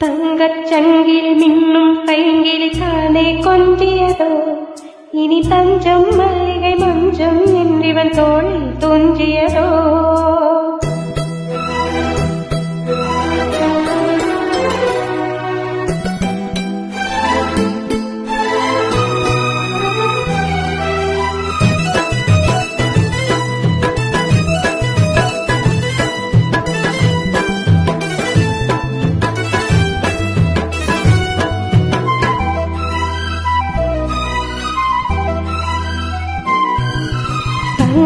തങ്കച്ചങ്കിൽ മിന്നും പൈങ്കിൽ താനെ കൊന്തിയതോ. ഇനി തഞ്ചം മല്ലികൈ മഞ്ചം നിന്നിവൻ തോളിൽ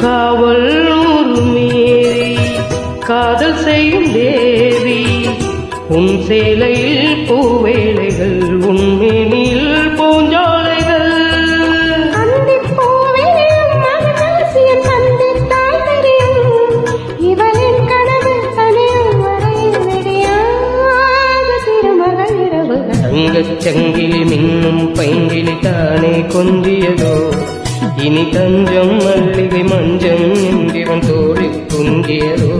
காவல் மீறி காதல் செய்யும் தேவி உன் சேலையில் பூவேலைகள் செங்கிலி மின்னும் பைங்கிலி தானே கொஞ்சியதோ? இனி தஞ்சம் மல்லிகை மஞ்சம் என்கிறவன் தோழி குந்தியதோ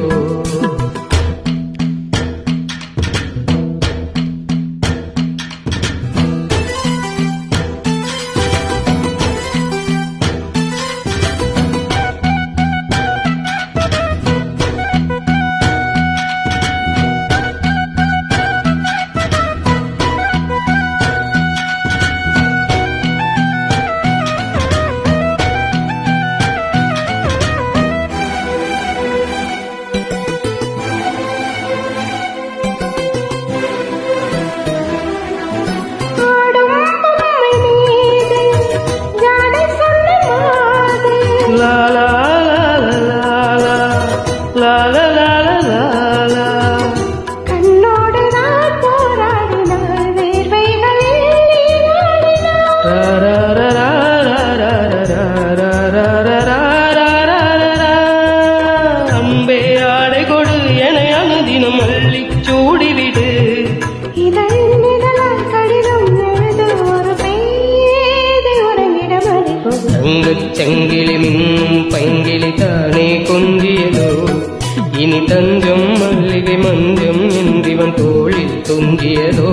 செங்கிலி மின்னும் பைங்கிலி தானே கொஞ்சியதோ இனி தஞ்சம் மல்லிகை மஞ்சம் என்றிவன் தோளில் தொங்கியதோ?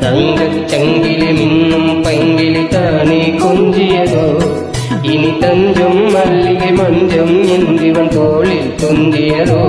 தங்கச் சங்கிலி மின்னும் பைங்கிலி தானே கொஞ்சியதோ இனி தஞ்சம் மல்லிகை மஞ்சம் என்றிவன் தோளில் தொங்கியதோ?